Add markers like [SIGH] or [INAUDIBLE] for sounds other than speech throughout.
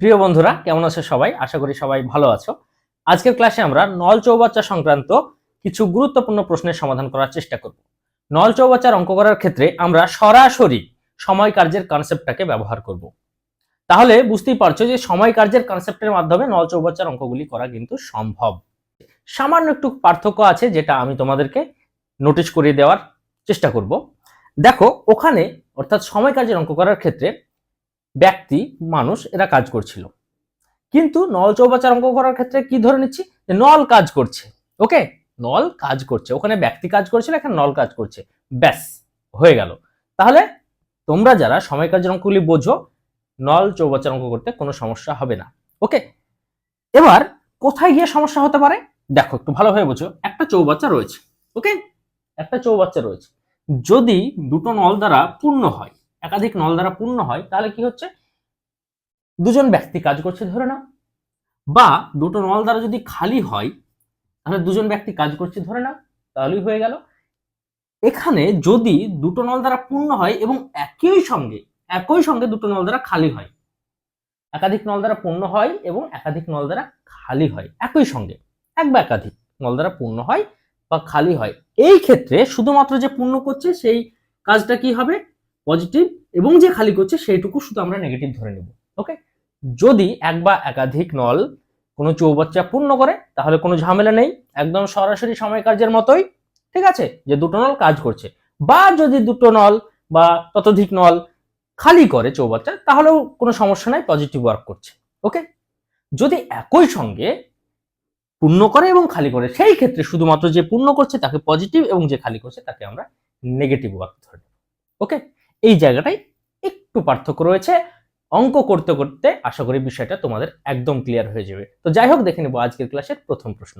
প্রিয় বন্ধুরা, কেমন আছো সবাই? আশা করি সবাই ভালো আছো। আজকের ক্লাসে আমরা নল চৌবাচ্চা সংক্রান্ত কিছু গুরুত্বপূর্ণ প্রশ্নের সমাধান করার চেষ্টা করব। নল চৌবাচ্চার অঙ্ক করার ক্ষেত্রে আমরা সরাসরি সময় কার্যের কনসেপ্টটাকে ব্যবহার করব। তাহলে বুঝতেই পারছ যে সময় কার্যের কনসেপ্টের মাধ্যমে নল চৌবাচ্চার অঙ্কগুলি করা কিন্তু সম্ভব। সামান্য একটু পার্থক্য আছে যেটা আমি তোমাদেরকে নোটিশ করিয়ে দেওয়ার চেষ্টা করব। দেখো, ওখানে অর্থাৎ সময় কার্যের অঙ্ক করার ক্ষেত্রে ব্যক্তি, মানুষ এরা কাজ করছিল। কিন্তু নল চৌবাচার অঙ্ক করার ক্ষেত্রে কি ধরে নিচ্ছি? যে নল কাজ করছে। ওকে? নল কাজ করছে। ওখানে ব্যক্তি কাজ করছিল, এখানে নল কাজ করছে। ব্যাস, হয়ে গেল। তাহলে তোমরা যারা সময় কাজের অঙ্কগুলি বোঝো, নল চৌবাচ্চার অঙ্ক করতে কোনো সমস্যা হবে না। ওকে? এবার কোথায় গিয়ে সমস্যা হতে পারে? দেখো, একটু ভালোভাবে বোঝো। একটা চৌবাচ্চা রয়েছে। ওকে? একটা চৌবাচ্চা রয়েছে। যদি দুটো নল দ্বারা পূর্ণ হয় একাধিক নল দ্বারা পূর্ণ হয়, তাহলে কি হচ্ছে? দুজন ব্যক্তি কাজ করছে, ধরে নাও। বা দুটো নল দ্বারা যদি খালি হয়, তাহলে দুজন ব্যক্তি কাজ করছে, ধরে নাও, তাহলেই হয়ে গেল। এখানে যদি দুটো নল দ্বারা পূর্ণ হয় এবং একই সঙ্গে একই সঙ্গে দুটো নল দ্বারা খালি হয়, একাধিক নল দ্বারা পূর্ণ হয় এবং একাধিক নল দ্বারা খালি হয়, একই সঙ্গে, এক বা একাধিক নল দ্বারা পূর্ণ হয় বা খালি হয়, এই ক্ষেত্রে শুধুমাত্র যে পূর্ণ করছে, সেই কাজটা কি হবে? পজিটিভ এবং যে খালি করছে সেইটুকু শুধু আমরা নেগেটিভ ধরে নেব ওকে যদি এক বা একাধিক নল কোনো চৌবাচ্চা পূর্ণ করে, তাহলে কোনো ঝামেলা নেই, একদম সরাসরি সময় কার্যের মতোই, ঠিক আছে? যে দুটো নল কাজ করছে। বা যদি দুটো নল বা ততোধিক নল খালি করে চৌবাচ্চা, তাহলেও কোনো সমস্যা নাই পজিটিভ ওয়ার্ক করছে ওকে যদি একই সঙ্গে পূর্ণ করে এবং খালি করে, সেই ক্ষেত্রে শুধুমাত্র যে পূর্ণ করছে তাকে পজিটিভ এবং যে খালি করছে তাকে আমরা নেগেটিভ ওয়ার্ক ধরে ওকে এই জায়গাটাই একটু পার্থক্য রয়েছে। অঙ্ক করতে করতে আশা করি বিষয়টা তোমাদের একদম ক্লিয়ার হয়ে যাবে। তো যাই হোক, দেখে নেব আজকের ক্লাসের প্রথম প্রশ্ন।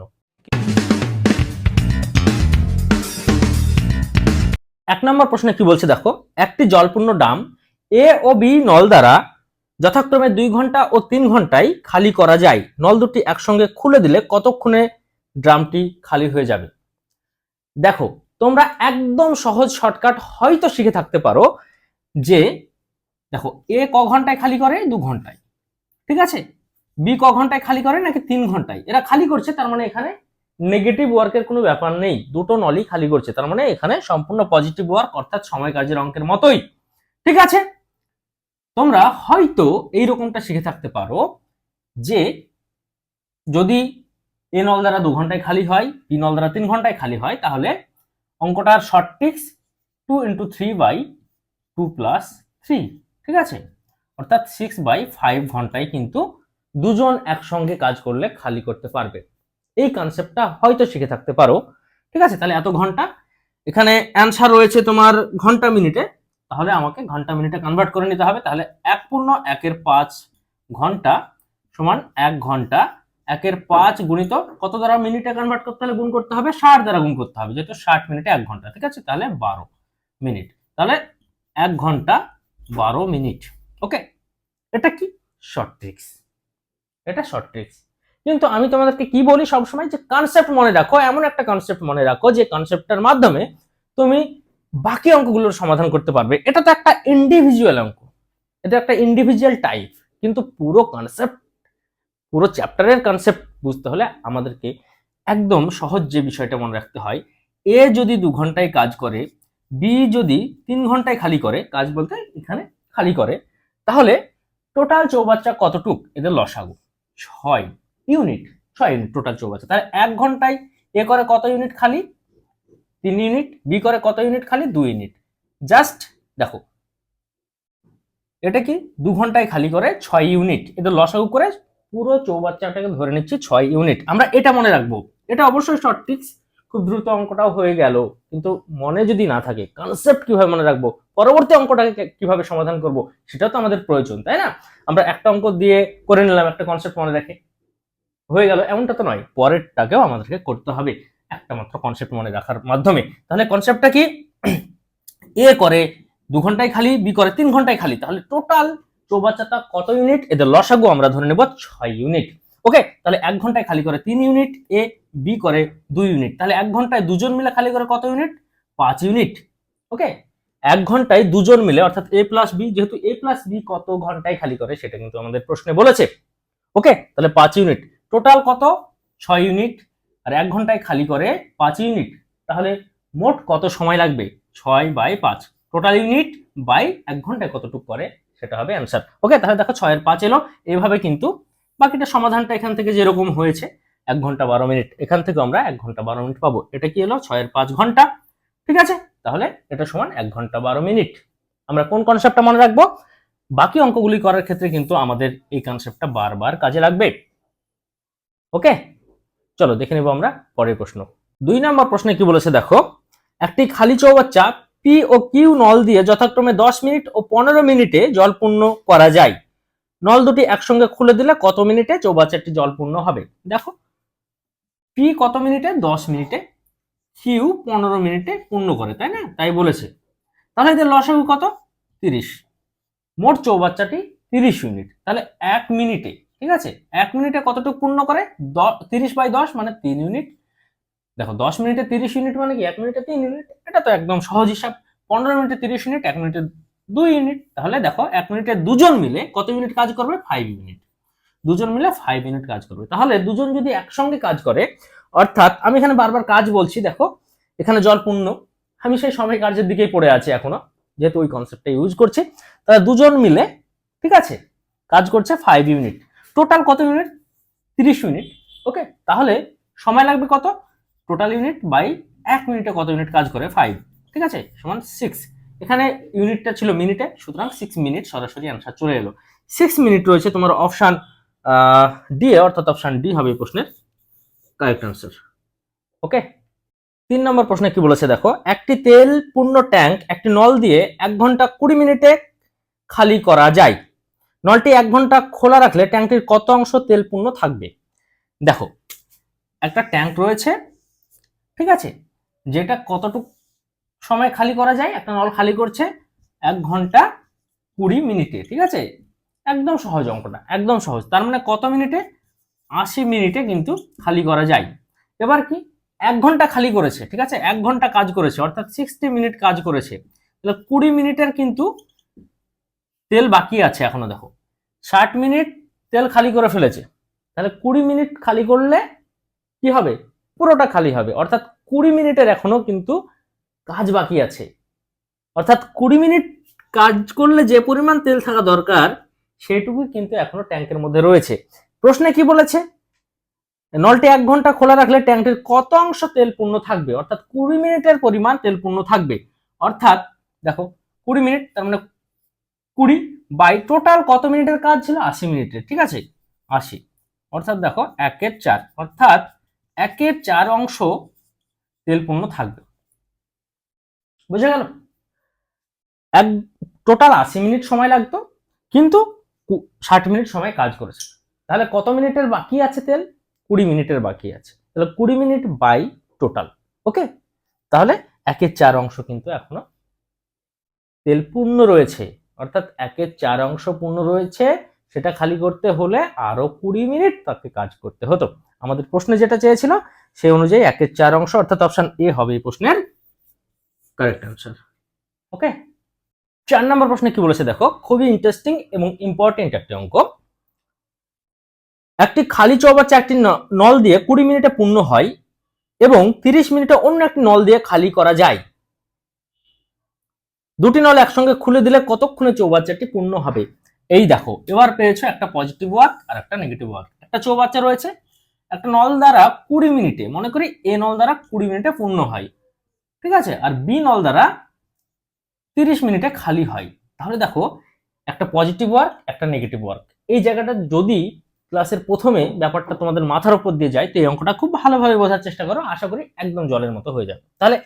এক নম্বর প্রশ্নে কি বলছে দেখো, একটি জলপূর্ণ ডাম এ ও বি নল দ্বারা যথাক্রমে দুই ঘণ্টা ও তিন ঘন্টায় খালি করা যায়। নল দুটি একসঙ্গে খুলে দিলে কতক্ষণে ড্রামটি খালি হয়ে যাবে? দেখো তোমরা একদম সহজ শর্টকাট হয়তো শিখে থাকতে পারো যে, দেখো, এ ক ঘন্টায় খালি করে, দু ঘন্টায়। ঠিক আছে? বি ক ঘন্টায় খালি করে নাকি তিন ঘন্টায়? এরা খালি করছে, তার মানে এখানে নেগেটিভ ওয়ার্কের কোনো ব্যাপার নেই। দুটো নলই খালি করছে, তার মানে এখানে সম্পূর্ণ পজিটিভ ওয়ার্ক অর্থাৎ সময় কার্যের অঙ্কের মতোই। ঠিক আছে? তোমরা হয়তো এই রকমটা শিখে থাকতে পারো যে, যদি এ নল দ্বারা দু ঘন্টায় খালি হয়, বি নল দ্বারা তিন ঘন্টায় খালি হয়, তাহলে অঙ্কটার short tricks two into three by two plus three ঠিক আছে? অর্থাৎ সিক্স বাই ফাইভ ঘন্টায় কিন্তু দুজন একসঙ্গে কাজ করলে খালি করতে পারবে। এই কনসেপ্টটা হয়তো শিখে থাকতে পারো, ঠিক আছে? তাহলে এত ঘণ্টা। এখানে অ্যান্সার রয়েছে তোমার ঘণ্টা মিনিটে। তাহলে আমাকে ঘণ্টা মিনিটে কনভার্ট করে নিতে হবে। তাহলে এক পূর্ণ একের পাঁচ ঘণ্টা সমান এক ঘণ্টা একের পাঁচ গুণিত কত দ্বারা মিনিটে কনভার্ট করতে হলে গুণ করতে হবে? ষাট দ্বারা গুণ করতে হবে। যেহেতু ষাট মিনিটে এক ঘণ্টা, ঠিক আছে? তাহলে বারো মিনিট। তাহলে এক ঘণ্টা বারো মিনিট। ওকে? এটা কি? শর্ট ট্রিক্স এটা শর্ট ট্রিক্স কিন্তু আমি তোমাদেরকে কি বলি সবসময়? যে কনসেপ্ট মনে রাখো, এমন একটা কনসেপ্ট মনে রাখো, যে কনসেপ্টটার মাধ্যমে তুমি বাকি অঙ্কগুলোর সমাধান করতে পারবে। এটা তো একটা ইন্ডিভিজুয়াল অঙ্ক। এটা একটা ইন্ডিভিজুয়াল টাইপ কিন্তু পুরো কনসেপ্ট পুরো চ্যাপ্টারের কনসেপ্ট বুঝতে হলে আমাদেরকে একদম সহজ যে বিষয়টা মনে রাখতে হয়, এ যদি দু ঘন্টায় কাজ করে, বি যদি তিন ঘন্টায় খালি করে, কাজ বলতে এখানে খালি করে, তাহলে টোটাল চৌবাচ্চা কতটুক? এদের লসাগু। ছয় ইউনিট ছয় ইউনিট টোটাল চৌবাচ্চা। তাহলে এক ঘন্টায় এ করে কত ইউনিট খালি? তিন ইউনিট বি করে কত ইউনিট খালি? দুই ইউনিট জাস্ট দেখো, এটা কি? দু ঘন্টায় খালি করে ছয় ইউনিট এদের লসাগু করে পুরো চৌবাচ্চাটাকে ধরে নিচ্ছি ছয় ইউনিট। আমরা এটা মনে রাখব। এটা অবশ্যই শর্ট টিক্স খুব দ্রুত অঙ্কটাও হয়ে গেল। কিন্তু মনে যদি না থাকে কনসেপ্ট কীভাবে মনে রাখব? পরবর্তী অঙ্কটাকে কীভাবে সমাধান করব? সেটা তো আমাদের প্রয়োজন, তাই না? আমরা একটা অঙ্ক দিয়ে করে নিলাম, একটা কনসেপ্ট মনে রাখে। হয়ে গেল, এমনটা তো নয়। পরেরটাকেও আমাদেরকে করতে হবে একটা মাত্র কনসেপ্ট মনে রাখার মাধ্যমে। তাহলে কনসেপ্টটা কি? [CLEARS THROAT] এ করে দু ঘন্টায় খালি, বি করে তিন ঘন্টায় খালি। তাহলে টোটাল চৌবাচ্চাটা কত ইউনিট এদের লসাগু আমরা ধরে নেব ছয় ইউনিট ওকে তাহলে এক ঘন্টায় খালি করে তিন ইউনিট এ বি করে দুই ইউনিট তাহলে এক ঘন্টায় দুজন মিলে খালি করে কত ইউনিট পাঁচ ইউনিট ওকে এক ঘন্টায় দুজন মিলে, অর্থাৎ এ প্লাস বি যেহেতু এ প্লাস বি কত ঘন্টায় খালি করে, সেটা কিন্তু আমাদের প্রশ্নে বলেছে। ওকে তাহলে পাঁচ ইউনিট টোটাল কত? ছয় ইউনিট আর এক ঘন্টায় খালি করে পাঁচ ইউনিট তাহলে মোট কত সময় লাগবে? ছয় বাই পাঁচ। টোটাল ইউনিট বাই এক ঘন্টায় কতটুকু করে? সেটা হবে অ্যান্সার ওকে তাহলে দেখো ছয়ের পাঁচ এলো। এইভাবে কিন্তু বাকিটা সমাধানটা এখান থেকে যেরকম হয়েছে, এক ঘণ্টা বারো মিনিট, এখান থেকে আমরা এক ঘণ্টা বারো মিনিট পাবো। এটা কি এলো? ছয়ের পাঁচ ঘণ্টা। ঠিক আছে? তাহলে এটা সমান এক ঘণ্টা বারো মিনিট। আমরা কোন কনসেপ্টটা মনে রাখব? বাকি অঙ্কগুলি করার ক্ষেত্রে কিন্তু আমাদের এই কনসেপ্টটা বারবার কাজে লাগবে। ওকে চলো, দেখে নেব আমরা পরের প্রশ্ন। দুই নম্বর প্রশ্নে কি বলেছে দেখো, একটি খালি চৌবাচ্চা পি ও কিউ নল দিয়ে যথাক্রমে দশ মিনিট ও পনেরো মিনিটে জল পূর্ণ করা যায়। নল দুটি একসঙ্গে খুলে দিলে কত মিনিটে চৌবাচ্চাটি জল পূর্ণ হবে? দেখো, পি কত মিনিটে? দশ মিনিটে। কিউ পনেরো মিনিটে পূর্ণ করে, তাই না? তাই বলেছে। তাহলে এদের লসাগু কত? তিরিশ। মোট চৌবাচ্চাটি তিরিশ ইউনিট তাহলে এক মিনিটে, ঠিক আছে? এক মিনিটে কতটুকু পূর্ণ করে? তিরিশ বাই দশ মানে তিন ইউনিট দেখো, দশ মিনিটে তিরিশ ইউনিট মানে কি? এক মিনিটে তিন ইউনিট এটা তো একদম সহজ হিসাব। পনেরো মিনিটে তিরিশ ইউনিট এক মিনিটে দুই ইউনিট তাহলে দেখো, এক মিনিটে দুজন মিলে কত ইউনিট কাজ করবে? ফাইভ ইউনিট দুজন মিলে ফাইভ ইউনিট কাজ করবে। তাহলে দুজন যদি একসঙ্গে কাজ করে, অর্থাৎ আমি এখানে বারবার কাজ বলছি, দেখো, এখানে জল পূর্ণ। আমি সেই সময় কার্যের দিকেই পড়ে আছি এখনও, যেহেতু ওই কনসেপ্টটা ইউজ করছি। তাহলে দুজন মিলে, ঠিক আছে, কাজ করছে ফাইভ ইউনিট টোটাল কত ইউনিট তিরিশ ইউনিট ওকে তাহলে সময় লাগবে কত? টোটাল ইউনিট বাই এক মিনিটে কত ইউনিট কাজ করে? ফাইভ ঠিক আছে? সমান সিক্স এখানে ইউনিটটা ছিল মিনিটে, সুতরাং সিক্স মিনিট সরাসরি অ্যান্সার চলে এলো। সিক্স মিনিট রয়েছে তোমার অপশান ডি অর্থাৎ অপশান ডি হবে এই প্রশ্নের কারেক্ট অ্যান্সার ওকে তিন নম্বর প্রশ্নে কি বলেছে দেখো? একটি তেল পূর্ণ ট্যাঙ্ক একটি নল দিয়ে এক ঘণ্টা কুড়ি মিনিটে খালি করা যায়। নলটি এক ঘণ্টা খোলা রাখলে ট্যাঙ্কটির কত অংশ তেল পূর্ণ থাকবে? দেখো, একটা ট্যাঙ্ক রয়েছে ঠিক আছে? যেটা কতটুকু সময় খালি করা যায়, একটা নল খালি করছে, এক ঘণ্টা কুড়ি মিনিটে, ঠিক আছে? একদম সহজ অঙ্কটা, একদম সহজ। তার মানে কত মিনিটে? আশি মিনিটে কিন্তু খালি করা যায়। এবার কি? এক ঘণ্টা খালি করেছে, ঠিক আছে? এক ঘণ্টা কাজ করেছে, অর্থাৎ সিক্সটি মিনিট কাজ করেছে। তাহলে কুড়ি মিনিটের কিন্তু তেল বাকি আছে এখনও, দেখো। ষাট মিনিট তেল খালি করে ফেলেছে। তাহলে কুড়ি মিনিট খালি করলে কি হবে? পুরোটা খালি হবে। অর্থাৎ কুড়ি মিনিটের এখনও কিন্তু কাজ বাকি আছে। অর্থাৎ কুড়ি মিনিট কাজ করলে যে পরিমাণ তেল থাকা দরকার সেটুকু কিন্তু এখনও ট্যাঙ্কের মধ্যে রয়েছে। প্রশ্নে কি বলেছে? নলটি এক ঘণ্টা খোলা রাখলে ট্যাঙ্কটির কত অংশ তেল পূর্ণ থাকবে? অর্থাৎ কুড়ি মিনিটের পরিমাণ তেল পূর্ণ থাকবে। অর্থাৎ দেখো, কুড়ি মিনিট, তার মানে কুড়ি বাই টোটাল কত মিনিটের কাজ ছিল? আশি মিনিটের, ঠিক আছে? আশি। অর্থাৎ দেখো, একের চার। অর্থাৎ একের চার অংশ তেল পূর্ণ থাকবে। বুঝে গেল? এক টোটাল আশি মিনিট সময় লাগতো, কিন্তু ষাট মিনিট সময় কাজ করেছে। তাহলে কত মিনিটের বাকি আছে তেল? কুড়ি মিনিটের বাকি আছে। তাহলে কুড়ি মিনিট বাই টোটাল ওকে? তাহলে একের চার অংশ কিন্তু এখনও তেল পূর্ণ রয়েছে। অর্থাৎ একের চার অংশ পূর্ণ রয়েছে, সেটা খালি করতে হলে আরও কুড়ি মিনিট তাকে কাজ করতে হতো। আমাদের প্রশ্নে যেটা চেয়েছিল সেই অনুযায়ী একের চার অংশ অর্থাৎ অপশন এ হবে এই প্রশ্নের। কারেক্ট অ্যান্সার ওকে চার নম্বর প্রশ্নে কি বলেছে দেখো? খুবই ইন্টারেস্টিং এবং ইম্পর্টেন্ট একটি অঙ্ক। একটি খালি চৌবাচ্চা একটি নল দিয়ে কুড়ি মিনিটে পূর্ণ হয় এবং তিরিশ মিনিটে অন্য একটি নল দিয়ে খালি করা যায়। দুটি নল একসঙ্গে খুলে দিলে কতক্ষণে চৌবাচ্চাটি পূর্ণ হবে? এই দেখো এবার পেয়েছ একটা পজিটিভ ওয়ার্ক আর একটা নেগেটিভ ওয়ার্ক একটা চৌবাচ্চা রয়েছে একটা নল দ্বারা কুড়ি মিনিটে, মনে করি এ নল দ্বারা কুড়ি মিনিটে পূর্ণ হয়। ঠিক আছে? আর বি নল দ্বারা তিরিশ মিনিটে খালি হয়। তাহলে দেখো, একটা পজিটিভ ওয়ার্ক, একটা নেগেটিভ ওয়ার্ক। এই জায়গাটা যদি ক্লাসের প্রথমে ব্যাপারটা তোমাদের মাথার উপর দিয়ে যায়, তো এই অঙ্কটা খুব ভালোভাবে বোঝার চেষ্টা করো, আশা করি একদম জলের মতো হয়ে যাবে। তাহলে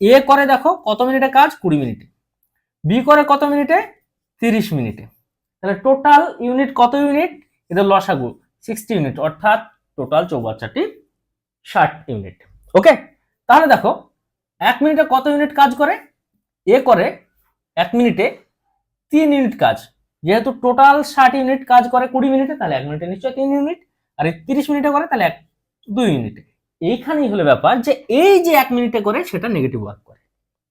এ করে দেখো, কত মিনিটে কাজ? কুড়ি মিনিটে। বি করে কত মিনিটে? তিরিশ মিনিটে। তাহলে টোটাল ইউনিট কত ইউনিট? এদের লসাগু, সিক্সটি ইউনিট। অর্থাৎ টোটাল চৌবাচ্চাটি ষাট ইউনিট। ওকে? তাহলে দেখো, এক মিনিটে কত ইউনিট কাজ করে? এ করে এক মিনিটে তিন ইউনিট কাজ। যেহেতু টোটাল ষাট ইউনিট কাজ করে কুড়ি মিনিটে, তাহলে এক মিনিটে নিশ্চয়ই তিন ইউনিট। আর এই তিরিশ মিনিটে করে, তাহলে এক, দুই ইউনিটে। এইখানেই হলো ব্যাপার যে এই যে এক মিনিটে করে, সেটা নেগেটিভ ওয়ার্ক করে।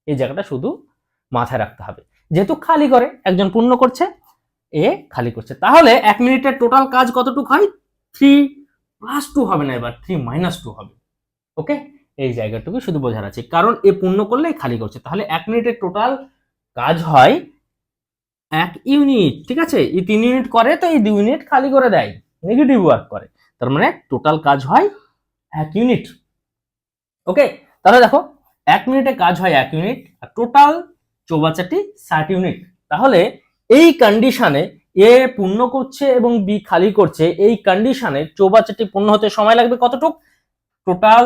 এই জায়গাটা শুধু মাথায় রাখতে হবে। যেহেতু খালি করে, একজন পূর্ণ করছে, এ খালি করছে। তাহলে এক মিনিটের টোটাল কাজ কতটুকু হয়? থ্রি প্লাস টু হবে না, এবার থ্রি মাইনাস টু হবে। ওকে এই জায়গাটুকু শুধু বোঝার আছে। কারণ এ পূর্ণ করলে খালি করছে। তাহলে এক মিনিটের টোটাল কাজ হয় এক ইউনিট ঠিক আছে? এই তিন ইউনিট করে, তো এই দুই ইউনিট খালি করে দেয়। নেগেটিভ ওয়ার্ক করে। তার মানে টোটাল কাজ হয় এক ইউনিট ওকে তাহলে দেখো, এক মিনিটে কাজ হয় এক ইউনিট আর টোটাল চৌবাচ্চাটি ষাট ইউনিট তাহলে এই কন্ডিশনে এ পূর্ণ করছে এবং বি খালি করছে, এই কন্ডিশনে চৌবাচ্চাটি পূর্ণ হতে সময় লাগবে কতটুক? টোটাল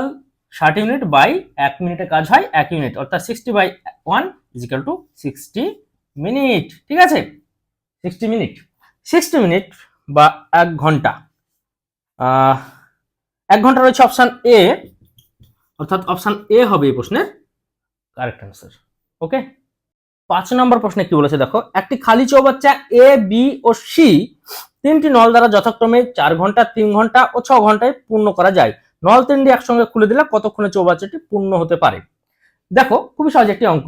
ষাট ইউনিট বাই এক মিনিটে কাজ হয়, এক ইউনিট অর্থাৎ sixty by one equal to sixty minute ঠিক আছে? সিক্সটি মিনিট সিক্সটি মিনিট বা এক ঘণ্টা। এক ঘণ্টা রয়েছে অপশান এ অর্থাৎ অপশান এ হবে এই প্রশ্নের। কারেক্ট অ্যান্সার ওকে পাঁচ নম্বর প্রশ্নে কি বলেছে দেখো, একটি খালি চৌবাচ্চা এ বি ও সি তিনটি নল দ্বারা যথাক্রমে চার ঘণ্টা, তিন ঘণ্টা ও ছ ঘন্টায় পূর্ণ করা যায়। নল তিনটি একসঙ্গে খুলে দিলে কতক্ষণে চৌবাচ্চাটি পূর্ণ হতে পারে? দেখো, খুবই সহজ একটি অঙ্ক।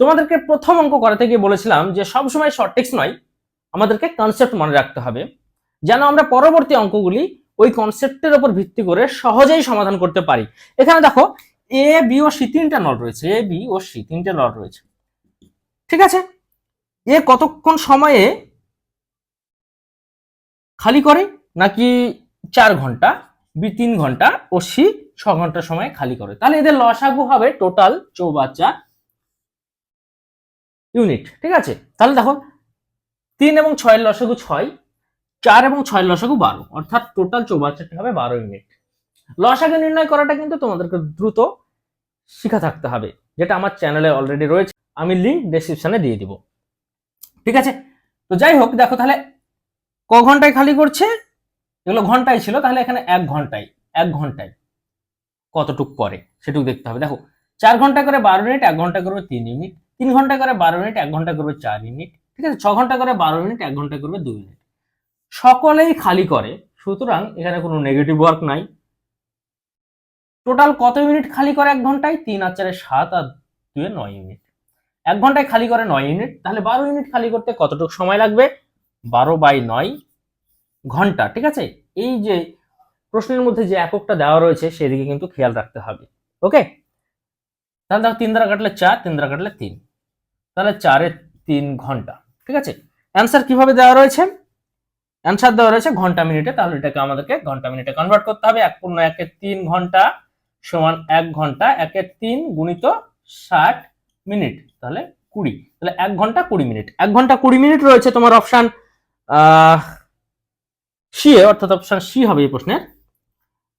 তোমাদেরকে প্রথম অঙ্ক করাতে গিয়ে বলেছিলাম যে সবসময় শর্ট টেক্স নয়, আমাদেরকে কনসেপ্ট মনে রাখতে হবে। যেন আমরা পরবর্তী অঙ্কগুলি ওই কনসেপ্টের উপর ভিত্তি করে সহজেই সমাধান করতে পারি। এখানে দেখো এ বি ও সি তিনটা নল রয়েছে এ বি ও সি তিনটা নল রয়েছে। ঠিক আছে? এ কতক্ষণ সময়ে খালি করে? নাকি চার ঘণ্টা? বি, তিন ঘণ্টা? ও, সি, ছ ঘণ্টা সময় খালি করে। তাহলে এদের লসাগু হবে টোটাল চৌবাচ্চা ইউনিট। ঠিক আছে? তাহলে দেখো, তিন এবং ছয়ের লসাগু ছয়, চার এবং ছয়ের লসাগু বারো। অর্থাৎ টোটাল চৌবাচ্চাটি হবে বারো ইউনিট। লসাগু নির্ণয় করাটা কিন্তু তোমাদেরকে দ্রুত শিখা থাকতে হবে, যেটা আমার চ্যানেলে অলরেডি রয়েছে। আমি লিঙ্ক ডেসক্রিপশনে দিয়ে দিব। ঠিক আছে? তো যাই হোক, দেখো তাহলে ক ঘন্টায় খালি করছে? এগুলো ঘন্টায় ছিল, তাহলে এখানে এক ঘন্টায় এক ঘন্টায় কতটুক করে? সেটুকু দেখতে হবে। দেখো, চার ঘণ্টা করে বারো মিনিট, এক ঘণ্টা করবে তিন ইউনিট তিন ঘণ্টা করে বারো মিনিট, এক ঘণ্টা করবে চার ইউনিট ঠিক আছে? ছ ঘণ্টা করে বারো মিনিট, এক ঘণ্টা করবে দুই মিনিট। সকলেই খালি করে, সুতরাং এখানে কোনো নেগেটিভ ওয়ার্ক নাই। টোটাল কত ইউনিট খালি করে এক ঘন্টায়? তিন আর চারে সাত আর দুয়ে নয় ইউনিট এক ঘন্টায় খালি করে নয় ইউনিট, তাহলে বারো ইউনিট খালি করতে কতটুকু সময় লাগবে? বারো বাই নয় ঘণ্টা, ঠিক আছে? এই যে প্রশ্নের মধ্যে যে এককটা দেওয়া রয়েছে, সেদিকে কিন্তু খেয়াল রাখতে হবে, ওকে? তাহলে দেখো, তিন দ্বারা কাটলে চার, তিন দ্বারা কাটলে তিন, তাহলে চারে তিন ঘণ্টা, ঠিক আছে? অ্যান্সার কীভাবে দেওয়া রয়েছে? অ্যান্সার দেওয়া রয়েছে ঘণ্টা মিনিটে, তাহলে এটাকে আমাদেরকে ঘণ্টা মিনিটে কনভার্ট করতে হবে, এক পূর্ণ একের তিন ঘণ্টা সমান এক ঘণ্টা, একে তিন গুণিত ষাট মিনিট। তাহলে কুড়ি, তাহলে এক ঘণ্টা কুড়ি মিনিট। এক ঘণ্টা কুড়ি মিনিট রয়েছে তোমার অপশান সি এ, অর্থাৎ অপশান সি হবে এই প্রশ্নের।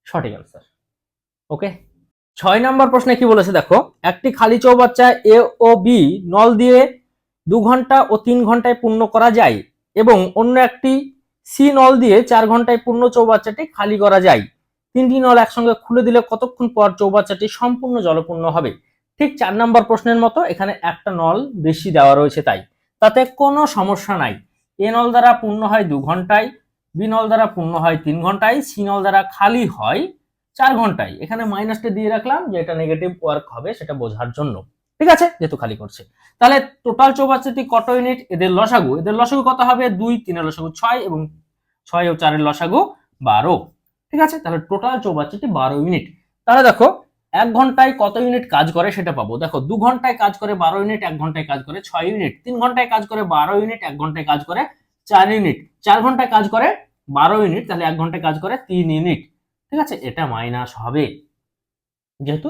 সঠিক অ্যান্সার ওকে ছয় নম্বর প্রশ্নে কি বলেছে দেখো, একটি খালি চৌবাচ্চা এ ও বি নল দিয়ে দু ঘণ্টা ও তিন ঘন্টায় পূর্ণ করা যায় এবং অন্য একটি সি নল দিয়ে চার ঘন্টায় পূর্ণ চৌবাচ্চাটি খালি করা যায়। তিনটি নল একসঙ্গে খুলে দিলে কতক্ষণ পর চৌবাচ্চাটি সম্পূর্ণ জলপূর্ণ হবে? ঠিক চার নম্বর প্রশ্নের মতো এখানে একটা নল বেশি দেওয়া রয়েছে তাই। তাতে কোনো সমস্যা নাই। এ নল দ্বারা পূর্ণ হয় দু ঘন্টায়, বি নল দ্বারা পূর্ণ হয় তিন ঘন্টায়, সি নল দ্বারা খালি হয় চার ঘন্টায়। এখানে মাইনাসটা দিয়ে রাখলাম যে এটা নেগেটিভ ওয়ার্ক হবে সেটা বোঝার জন্য। ঠিক আছে? যেহেতু খালি করছে। তাহলে টোটাল চৌবাচ্চাটি কত ইউনিট এদের লসাগু। এদের লসাগু কত হবে? দুই, তিনের লসাগু ছয় এবং ছয় ও চারের লসাগু বারো। ঠিক আছে? তাহলে টোটাল চৌবাচ্চাটি বারো ইউনিট তাহলে দেখো এক ঘন্টায় কত ইউনিট কাজ করে সেটা পাবো? দেখো, দু ঘন্টায় কাজ করে বারো ইউনিট এক ঘন্টায় কাজ করে ছয় ইউনিট তিন ঘন্টায় কাজ করে বারো ইউনিট এক ঘন্টায় কাজ করে চার ইউনিট চার ঘন্টায় কাজ করে বারো ইউনিট তাহলে এক ঘন্টায় কাজ করে তিন ইউনিট ঠিক আছে? এটা মাইনাস হবে। যেহেতু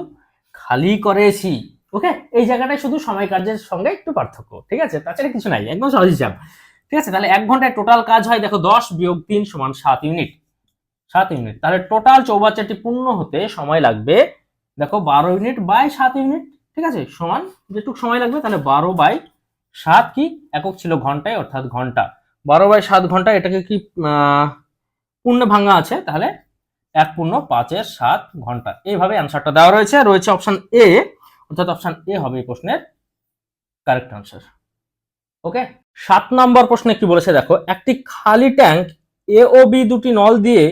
খালি করেছি ওকে এই জায়গাটায় শুধু সময় কার্যের সঙ্গে একটু পার্থক্য, ঠিক আছে? তাছাড়া কিছু নাই, একদম সহজ হিসাব ঠিক আছে? তাহলে এক ঘন্টায় টোটাল কাজ হয়, দেখো, দশ বিয়োগ তিন সমান সাত ইউনিট সাত ইউনিট তাহলে টোটাল চৌবাচ্চাটি পূর্ণ হতে সময় লাগবে দেখো বারো ইউনিট বাই সাত ইউনিট ঠিক আছে? সমান, যেটুকু সময় লাগবে তাহলে বারো বাই সাত কি? একক ছিল ঘন্টায়, অর্থাৎ ঘণ্টা। বারো বাই সাত ঘণ্টা, এটাকে কি পূর্ণে ভাঙা আছে, তাহলে এক পূর্ণ পাঁচের সাত ঘণ্টা। এইভাবে অ্যান্সারটা দেওয়া রয়েছে। রয়েছে অপশান এ অর্থাৎ অপশান এ হবে এই প্রশ্নের কারেক্ট আনসার ওকে সাত নম্বর প্রশ্নে কি বলেছে দেখো, একটি খালি ট্যাঙ্ক এ ও বি দুটি নল দিয়ে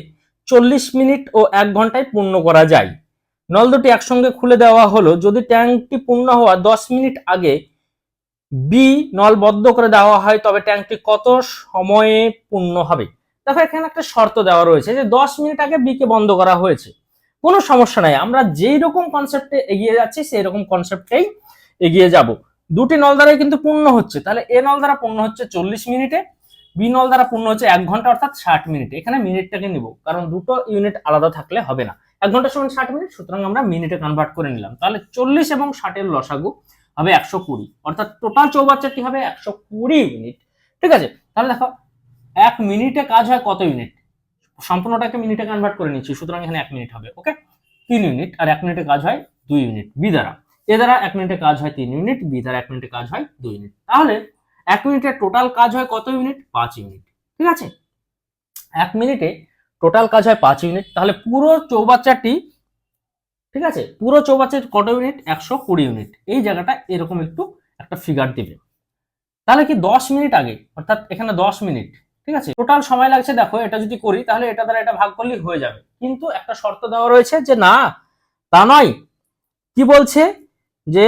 চল্লিশ মিনিট ও এক ঘন্টায় পূর্ণ করা যায়। নল দুটি একসঙ্গে খুলে দেওয়া হলো। যদি ট্যাঙ্কটি পূর্ণ হওয়া দশ মিনিট আগে বি নল বদ্ধ করে দেওয়া হয়, তবে ট্যাঙ্কটি কত সময়ে পূর্ণ হবে? দেখো, এখানে একটা শর্ত দেওয়া রয়েছে যে দশ মিনিট আগে বি কে বন্ধ করা হয়েছে। কোনো সমস্যা নাই। আমরা যেই রকম কনসেপ্টে এগিয়ে যাচ্ছি, সেই রকম কনসেপ্টেই এগিয়ে যাব। দুটি নল দ্বারাই কিন্তু পূর্ণ হচ্ছে। তাহলে এ নল দ্বারা পূর্ণ হচ্ছে চল্লিশ মিনিটে বি নল দ্বারা পূর্ণ হচ্ছে এক ঘণ্টা, অর্থাৎ ষাট মিনিট। এখানে মিনিটটাকে নিব, কারণ দুটো ইউনিট আলাদা থাকলে হবে না। এক ঘণ্টা সমান ষাট মিনিট, সুতরাং আমরা মিনিটে কনভার্ট করে নিলাম। তাহলে চল্লিশ এবং ষাটের লসাগু হবে একশো কুড়ি। অর্থাৎ টোটাল চৌবাচ্চাটি হবে? একশো কুড়ি ইউনিট ঠিক আছে? তাহলে দেখো, এক মিনিটে কাজ হয় কত ইউনিট সম্পূর্ণটাকে মিনিটে কনভার্ট করে নিচ্ছি, সুতরাং এখানে এক মিনিট হবে ওকে তিন ইউনিট আর এক মিনিটে কাজ হয় দুই ইউনিট বি দ্বারা। এ দ্বারা এক মিনিটে কাজ হয় তিন ইউনিট বি দ্বারা এক মিনিটে কাজ হয় দুই ইউনিট তাহলে এক মিনিটে টোটাল কাজ হয় কত ইউনিট পাঁচ ইউনিট ঠিক আছে? এক মিনিটে টোটাল কাজ হয় পাঁচ ইউনিট তাহলে পুরো চৌবাচ্চাটি, ঠিক আছে? পুরো চৌবাচ্চার কত ইউনিট একশো কুড়ি ইউনিট এই জায়গাটা এরকম একটু একটা ফিগার দিবে। তাহলে কি দশ মিনিট আগে? অর্থাৎ এখানে দশ মিনিট ঠিক আছে? টোটাল সময় লাগছে, দেখো, এটা যদি করি, তাহলে এটা দ্বারা এটা ভাগ করলেই হয়ে যাবে। কিন্তু একটা শর্ত দেওয়া রয়েছে যে না, তা নয়। কি বলছে? যে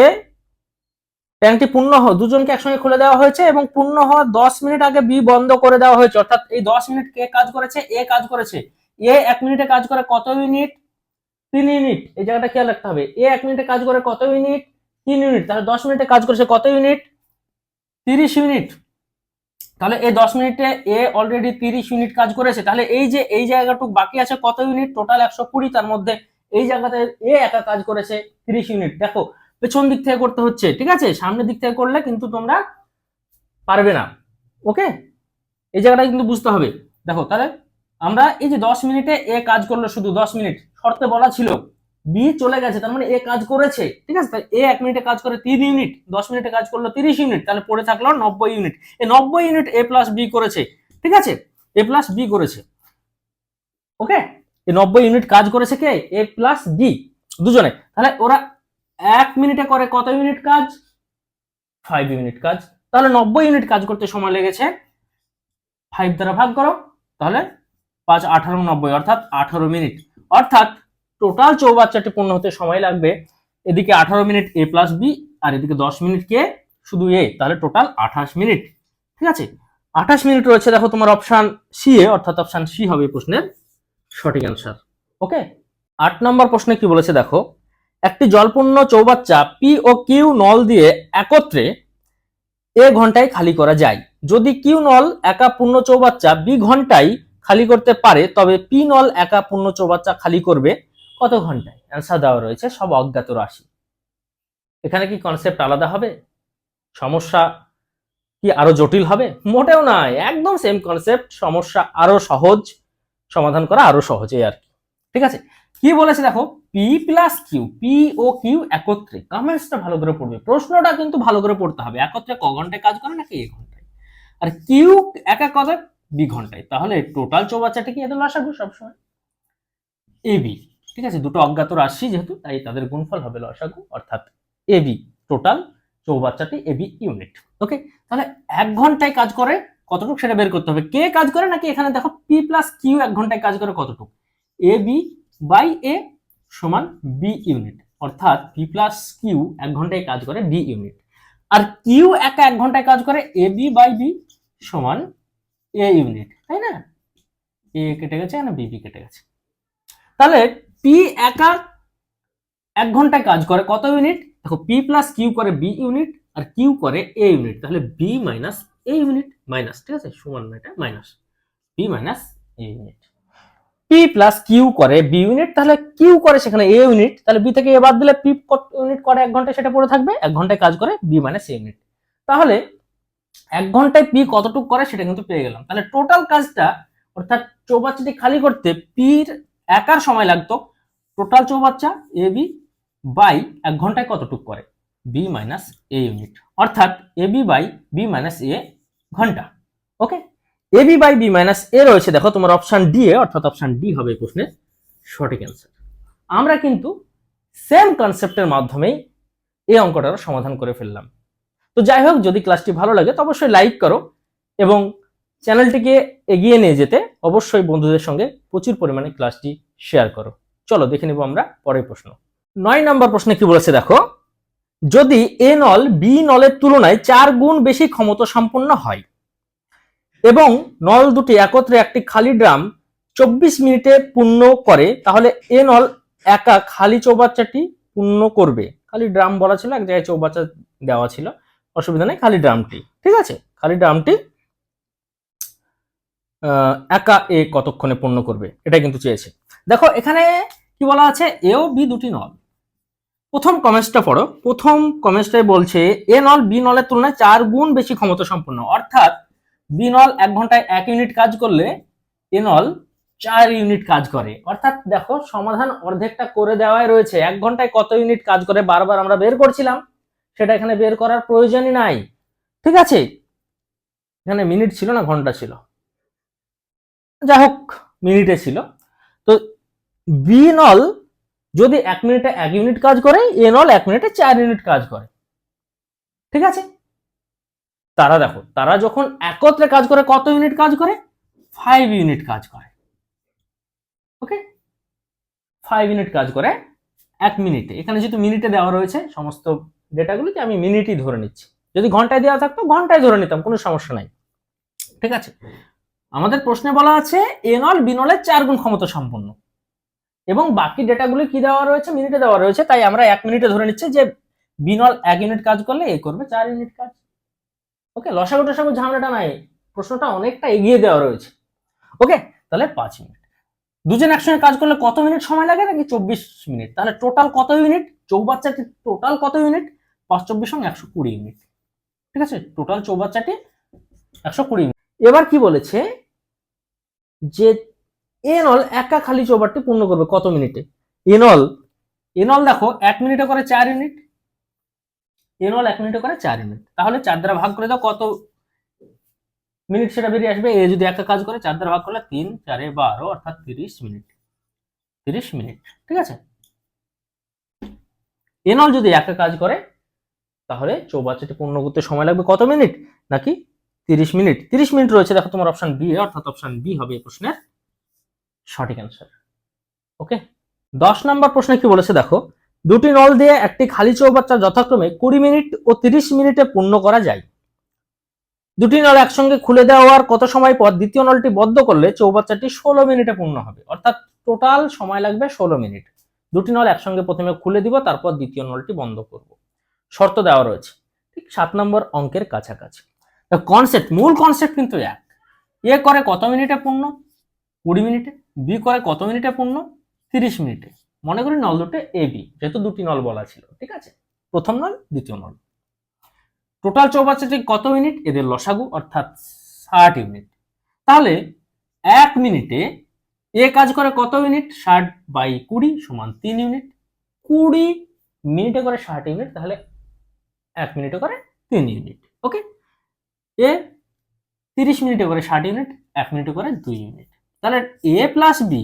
ট্যাঙ্কটি পূর্ণ দুজনকে একসঙ্গে খুলে দেওয়া হয়েছে এবং পূর্ণ হওয়ার দশ মিনিট আগে বি বন্ধ করে দেওয়া হয়েছে। অর্থাৎ এই দশ মিনিট কে কাজ করেছে, এ কাজ করেছে। এ এক মিনিটে কাজ করে কত ইউনিট তিন ইউনিট এই জায়গাটা খেয়াল রাখতে হবে। এ এক মিনিটে কাজ করে কত ইউনিট তিন ইউনিট তাহলে দশ মিনিটে কাজ করেছে কত ইউনিট তিরিশ ইউনিট তাহলে এই দশ মিনিটে এ অলরেডি তিরিশ ইউনিট কাজ করেছে। তাহলে এই যে, এই জায়গাটুকু বাকি আছে কত ইউনিট টোটাল একশো কুড়ি। তার মধ্যে এই জায়গাতে এ একা কাজ করেছে তিরিশ ইউনিট দেখো পেছন দিক থেকে করতে হচ্ছে, ঠিক আছে? সামনের দিক থেকে করলে কিন্তু তোমরা পারবে না ওকে এই জায়গাটা কিন্তু বুঝতে হবে। দেখো, তাহলে আমরা এই যে দশ মিনিটে এ কাজ করল শুধু, দশ মিনিট, শর্তে বলা ছিল বি চলে গেছে, তার মানে এ কাজ করেছে, ঠিক আছে? এ এক মিনিটে কাজ করে তিন ইউনিট, দশ মিনিটে কাজ করল তিরিশ ইউনিট, তাহলে পড়ে থাকল নব্বই ইউনিট। এই নব্বই ইউনিট এ প্লাস বি করেছে, ঠিক আছে? এ প্লাস বি করেছে ওকে এই নব্বই ইউনিট কাজ করেছে কে? এ প্লাস বি দুজনে। তাহলে ওরা এক মিনিটে করে কত ইউনিট কাজ? ফাইভ ইউনিট কাজ। তাহলে নব্বই ইউনিট কাজ করতে সময় লেগেছে। ফাইভ দ্বারা ভাগ করো, তাহলে পাঁচ, আঠারো, নব্বই, অর্থাৎ আঠারো মিনিট। অর্থাৎ টোটাল চৌবাচ্চাটি পূর্ণ হতে সময় লাগবে এদিকে আঠারো মিনিট এ প্লাস বি আর এদিকে দশ মিনিট কে শুধু এ তাহলে টোটাল আঠাশ মিনিট। ঠিক আছে? আঠাশ মিনিট রয়েছে, দেখো তোমার অপশান সি এ, অর্থাৎ অপশান সি হবে প্রশ্নের সঠিক অ্যান্সার ওকে আট নম্বর প্রশ্নে কি বলেছে, দেখো একটি জলপূর্ণ চৌবাচ্চা পি ও কিউ নল দিয়ে একত্রে এ ঘন্টায় খালি করা যায়। যদি কিউ নল একা পূর্ণ চৌবাচ্চা বি ঘন্টায় খালি করতে পারে, তবে পি নল একা পূর্ণ চৌবাচ্চা খালি করবে কত ঘন্টায়? অ্যান্সার দেওয়া রয়েছে সব অজ্ঞাত রাশি। এখানে কি কনসেপ্ট আলাদা হবে? সমস্যা কি আরও জটিল হবে? মোটেও নয়, একদম সেম কনসেপ্ট সমস্যা আরও সহজ, সমাধান করা আরও সহজ আর কি। ঠিক আছে? কি বলেছে দেখো? পি প্লাস কিউ পি ও কিউ একত্রে। কমেন্টসটা ভালো করে পড়বে। প্রশ্নটা কিন্তু ভালো করে পড়তে হবে। একত্রে ক ঘন্টায় কাজ করে নাকি এক ঘন্টায়? আর কিউ এক এক কথা বি ঘন্টায়। তাহলে টোটাল চৌবাচ্চাটা কি এত লসাগু সবসময়? এ বি ঠিক আছে? দুটো অজ্ঞাত রাশি যেহেতু, তাই তাদের গুণফল হবে লসাগু, অর্থাৎ এ বি টোটাল চৌবাচ্চাটি এ বি ইউনিট ওকে তাহলে এক ঘন্টায় কাজ করে কতটুকু সেটা বের করতে হবে? কে কাজ করে নাকি এখানে দেখো পি প্লাস কিউ এক ঘন্টায় কাজ করে কতটুকু? এ বি বাই এ সমান বি ইউনিট। অর্থাৎ পি প্লাস কিউ এক ঘন্টায় কাজ করে বি ইউনিট। আর কিউ একা এক ঘন্টায় কাজ করে এ বি বাই বি সমান এ ইউনিট, তাই না? এ কেটে গেছে না বি বি কেটে গেছে। তাহলে পি একা এক ঘন্টায় কাজ করে কত ইউনিট? দেখো, পি প্লাস কিউ করে বি ইউনিট আর কিউ করে এ ইউনিট। তাহলে B minus A unit minus, ঠিক আছে? সমান এটা minus. B minus A unit. P plus Q করে বি ইউনিট তাহলে কিউ করে সেখানে এ ইউনিট তাহলে বি থেকে এ বাদ দিলে পি ইউনিট করে এক ঘন্টায় সেটা পড়ে থাকবে, এক ঘন্টায় কাজ করে বি মাইনাস এ ইউনিট তাহলে এক ঘন্টায় পি কতটুকু করে সেটা কিন্তু পেয়ে গেলাম। তাহলে টোটাল কাজটা, অর্থাৎ চৌবাচ্চাটি খালি করতে পির একার সময় লাগতো টোটাল চৌবাচ্চা এ বি বাই এক ঘন্টায় কতটুকু করে? বি মাইনাস এ ইউনিট অর্থাৎ A B by B minus A ঘণ্টা। Okay A B by B minus A রয়েছে, দেখো তোমার অপশন ডি এ, অর্থাৎ অপশন ডি হবে এই প্রশ্নের সঠিক অ্যান্সার আমরা কিন্তু সেম কনসেপ্টের মাধ্যমেই এই অঙ্কটার সমাধান করে ফেললাম। তো যাই হোক, যদি ক্লাসটি ভালো লাগে তো অবশ্যই লাইক করো এবং চ্যানেলটিকে এগিয়ে নিয়ে যেতে অবশ্যই বন্ধুদের সঙ্গে প্রচুর পরিমাণে ক্লাসটি শেয়ার করো। চলো, দেখে নিব আমরা পরের প্রশ্ন। নয় নম্বর প্রশ্নে কি বলেছে দেখো? যদি এ নল বি নলের তুলনায় চার গুণ বেশি ক্ষমতা সম্পন্ন হয় এবং নল দুটি একত্রে একটি খালি ড্রাম চব্বিশ মিনিটে পূর্ণ করে, তাহলে এ নল একা খালি চৌবাচ্চাটি পূর্ণ করবে। খালি ড্রাম বলা ছিল, এক জায়গায় চৌবাচ্চা দেওয়া ছিল। অসুবিধা নেই, খালি ড্রামটি, ঠিক আছে? খালি ড্রামটি একা এ কতক্ষণে পূর্ণ করবে, এটা কিন্তু চেয়েছে। দেখো, এখানে কি বলা আছে? এ ও বি দুটি নল। প্রথম কমেন্টসটা পড়ো। প্রথম কমেন্টসটাই বলছে, এ নল বি নলের তুলনায় চার গুণ বেশি ক্ষমতা সম্পন্ন অর্থাৎ বি নল এক ঘন্টায় এক ইউনিট কাজ করলে এ নল চার ইউনিট কাজ করে। অর্থাৎ দেখো, সমাধান অর্ধেকটা করে দেওয়াই রয়েছে। এক ঘন্টায় কত ইউনিট কাজ করে বারবার আমরা বের করছিলাম, সেটা এখানে বের করার প্রয়োজনই নাই। ঠিক আছে? এখানে মিনিট ছিল না, ঘণ্টা ছিল? যাই হোক, মিনিটে ছিল। তো বি যদি এক মিনিটে এক ইউনিট কাজ করে এ নল এক মিনিটে চার ইউনিট কাজ করে। ঠিক আছে? তারা দেখো, তারা যখন একত্রে কাজ করে, কত ইউনিট কাজ করে? ফাইভ ইউনিট কাজ করে। ওকে ফাইভ ইউনিট কাজ করে এক মিনিটে এখানে যেহেতু মিনিটে দেওয়া রয়েছে, সমস্ত ডেটাগুলোকে আমি মিনিটই ধরে নিচ্ছি। যদি ঘন্টায় দেওয়া থাকতো, ঘন্টায় ধরে নিতাম, কোনো সমস্যা নাই। ঠিক আছে? আমাদের প্রশ্নে বলা আছে, এনল বিনলের চার গুণ ক্ষমতা সম্পন্ন। এবং বাকি ডেটাগুলো কি দেওয়া রয়েছে? মিনিটে দেওয়া রয়েছে। তাই আমরা এক মিনিটে ধরে নিচ্ছি যে, বিনল এক ইউনিট কাজ করলে এ করবে চার ইউনিট কাজ। ওকে, লসাগু টসাগু ঝামেলাটা নাই, প্রশ্নটা অনেকটা এগিয়ে দেওয়া রয়েছে। ওকে, তাহলে পাঁচ মিনিট। দুজন একসঙ্গে কাজ করলে কত মিনিট সময় লাগে নাকি চব্বিশ মিনিট? তাহলে টোটাল কত ইউনিট? চৌবাচ্চাটি টোটাল কত ইউনিট? পাঁচ, চব্বিশ সঙ্গে একশো কুড়ি ইউনিট। ঠিক আছে? টোটাল চৌবাচ্চাটি একশো কুড়ি ইউনিট। এবার কি বলেছে? যে এনল একা খালি চৌবারটি পূর্ণ করবে কত মিনিটে? এনল এনল দেখো, এক মিনিটে করে চার ইউনিট। এনল এক মিনিটে করে চার ইউনিট তাহলে চার দ্বারা ভাগ করে দাও কত মিনিট সেটা বেরিয়ে আসবে? এ যদি একা কাজ করে, চার দ্বারা ভাগ করলে তিন, চারে বারো, অর্থাৎ তিরিশ মিনিট তিরিশ মিনিট ঠিক আছে? এনল যদি একা কাজ করে, তাহলে চৌবাচ্চাটি পূর্ণ করতে সময় লাগবে কত মিনিট নাকি তিরিশ মিনিট তিরিশ মিনিট রয়েছে, দেখো তোমার অপশন বি অর্থাৎ অপশন বি হবে এই প্রশ্নের সঠিক অ্যান্সার ওকে দশ নম্বর প্রশ্নে কি বলেছে দেখো দুটি নল দিয়ে একটি খালি চৌবাচ্চা যথাক্রমে কুড়ি মিনিট ও তিরিশ মিনিটে পূর্ণ করা যায়। দুটি নল একসঙ্গে খুলে দেওয়ার কত সময় পর দ্বিতীয় নলটি বদ্ধ করলে চৌবাচ্চাটি ষোলো মিনিটে পূর্ণ হবে? অর্থাৎ টোটাল সময় লাগবে ষোলো মিনিট। দুটি নল একসঙ্গে প্রথমে খুলে দিব, তারপর দ্বিতীয় নলটি বন্ধ করব। শর্ত দেওয়া রয়েছে। ঠিক সাত নম্বর অঙ্কের কাছাকাছি। কনসেপ্ট মূল কনসেপ্ট কিন্তু এক। এ করে কত মিনিটে পূর্ণ? কুড়ি মিনিটে, বি করে কত মিনিটে পূর্ণ? তিরিশ মিনিটে। মনে করি নল দুটো এ বি যেহেতু দুটি নল বলা ছিল, ঠিক আছে? প্রথম নল, দ্বিতীয় নল। টোটাল চৌবাচ্চাটি কত মিনিট? এদের লসাগু, অর্থাৎ ষাট ইউনিট। তাহলে এক মিনিটে এ কাজ করে কত ইউনিট? ষাট বাই কুড়ি সমান তিন ইউনিট। কুড়ি মিনিটে করে ষাট ইউনিট, তাহলে এক মিনিটে করে তিন ইউনিট, ওকে? এ তিরিশ মিনিটে করে ষাট ইউনিট, এক মিনিটে করে দুই ইউনিট। তাহলে এ প্লাস বি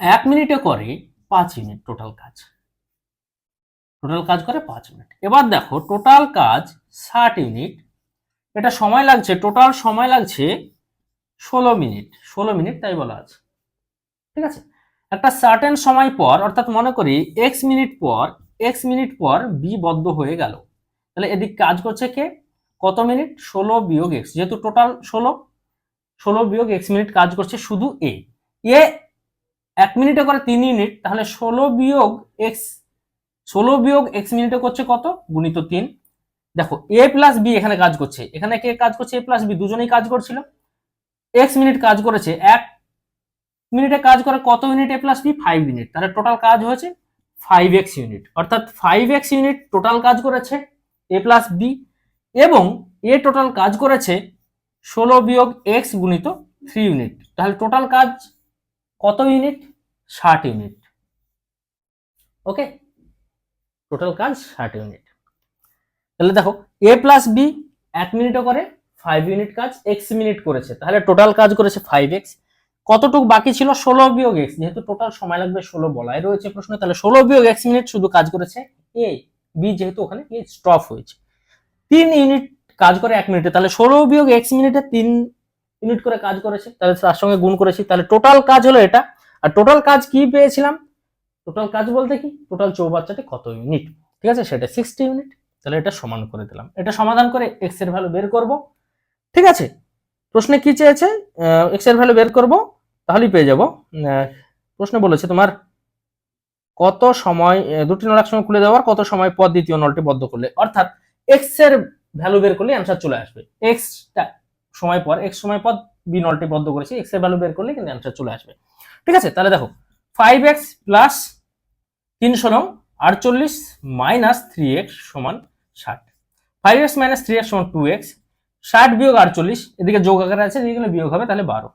এক মিনিটে করে পাঁচ ইউনিট টোটাল কাজ। টোটাল কাজ করে পাঁচ মিনিট। এবার দেখো টোটাল কাজ ষাট ইউনিট এটা সময় লাগছে টোটাল সময় লাগছে ষোলো মিনিট। ষোলো মিনিট তাই বলা আছে। ঠিক আছে? একটা সার্টেন সময় পর, অর্থাৎ মনে করি এক্স মিনিট পর এক্স মিনিট পর বি বদ্ধ হয়ে গেল। তাহলে এদিক কাজ করছে কে? কত মিনিট? ষোলো বিয়োগ এক্স যেহেতু টোটাল ষোলো ষোলো বিয়োগ এক্স মিনিট কাজ করছে শুধু এ এ এক মিনিটে করে তিন ইউনিট, তাহলে ষোলো বিয়োগ এক্স ষোলো বিয়োগ এক্স মিনিটে করছে কত? গুণিত তিন। দেখো এ প্লাস বি এখানে কাজ করছে। এখানে কে কাজ করছে? এ প্লাস বি দুজনেই কাজ করছিল। এক্স মিনিট কাজ করেছে, এক মিনিটে কাজ করে কত unit A plus B five unit তাহলে টোটাল কাজ হয়েছে ফাইভ এক্স ইউনিট। অর্থাৎ ফাইভ এক্স ইউনিট টোটাল কাজ করেছে এ প্লাস বি এবং এ টোটাল কাজ করেছে ষোলো বিয়োগ এক্স গুণিত থ্রি ইউনিট। তাহলে টোটাল কাজ কত ইউনিট ষাট ইউনিট ওকে টোটাল কাজ ষাট ইউনিট তাহলে দেখো এ প্লাস বি এক মিনিটে করে ফাইভ ইউনিট কাজ এক্স মিনিট করেছে। তাহলে টোটাল কাজ করেছে ফাইভ এক্স কতটুকু বাকি ছিল? ষোলো বিয়োগ এক্স যেহেতু টোটাল সময় লাগবে, ষোলো বলাই রয়েছে প্রশ্ন। তাহলে ষোলো বিয়োগ এক্স মিনিট শুধু কাজ করেছে এ বি যেহেতু ওখানে স্টপ হয়েছে। তিন ইউনিট কাজ করে এক মিনিটে তাহলে ষোলো বিয়োগ এক্স মিনিটে তিন ইউনিট করে কাজ করেছে, তাহলে তার সঙ্গে গুণ করেছি। তাহলে টোটাল কাজ হলো এটা। আর টোটাল কাজ কি পেয়েছিলাম? টোটাল কাজ বলতে কি? টোটাল চৌবাচ্চাটি কত ইউনিট ঠিক আছে? সেটা সিক্সটি ইউনিট তাহলে এটা সমান করে দিলাম। এটা সমাধান করে এক্সের ভ্যালু বের করব। ঠিক আছে? প্রশ্নে কি চেয়েছে? এক্সের ভ্যালু বের করব। তাহলেই পেয়ে যাব। প্রশ্ন বলেছে তোমার কত সময় দুটি নল একসঙ্গে খুলে দেওয়ার কত সময় পর দ্বিতীয় নলটি বদ্ধ করলে? অর্থাৎ এক্সের ভ্যালু বের করলে অ্যান্সার চলে আসবে। এক্স সময় পর এক্স সময় পর বি নলটি বদ্ধ করেছি এক্সের ভ্যালু বের করলে কিন্তু অ্যান্সার চলে আসবে। ঠিক আছে, তাহলে দেখো ফাইভ এক্স প্লাস তিনশো নং আটচল্লিশ মাইনাস থ্রি এক্স সমান ষাট। Five X minus three X সমান টু এক্স ষাট বিয়োগ আটচল্লিশ, এদিকে যোগ আকারে আছে এদিকে বিয়োগ হবে তাহলে বারো।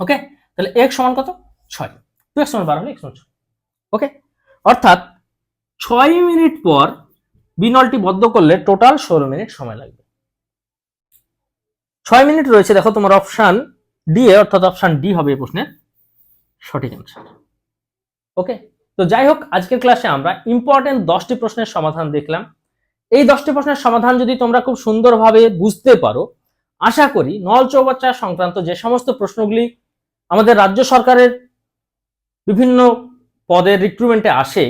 ওকে তাহলে এক্স সমান কত? ছয়। টু এক্স সমান বারো হলে এক্স সমান ছয়। ওকে অর্থাৎ ছয় মিনিট পর বিনলটি বদ্ধ করলে টোটাল ষোলো মিনিট সময় লাগবে। ছয় মিনিট রয়েছে, দেখো তোমার অপশান ডি এ, অর্থাৎ অপশান ডি হবে এই প্রশ্নের সঠিক অ্যান্সার ওকে তো যাই হোক, আজকের ক্লাসে আমরা ইম্পর্টেন্ট দশটি প্রশ্নের সমাধান দেখলাম। এই দশটি প্রশ্নের সমাধান যদি তোমরা খুব সুন্দরভাবে বুঝতে পারো, আশা করি নল চৌবাচ্চা সংক্রান্ত যে সমস্ত প্রশ্নগুলি আমাদের রাজ্য সরকারের বিভিন্ন পদের রিক্রুটমেন্টে আসে,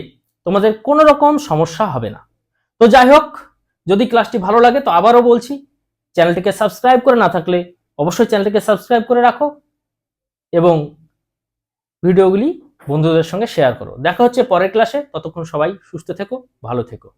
তোমাদের কোনো রকম সমস্যা হবে না। তো যাই হোক, যদি ক্লাসটি ভালো লাগে তো আবারও বলছি চ্যানেলটিকে সাবস্ক্রাইব করে না থাকলে অবশ্যই চ্যানেলটিকে সাবস্ক্রাইব করে রাখো এবং ভিডিওগুলি বন্ধুদের সঙ্গে শেয়ার করো। দেখা হচ্ছে পরের ক্লাসে। ততক্ষণ সবাই সুস্থ থেকো, ভালো থেকো।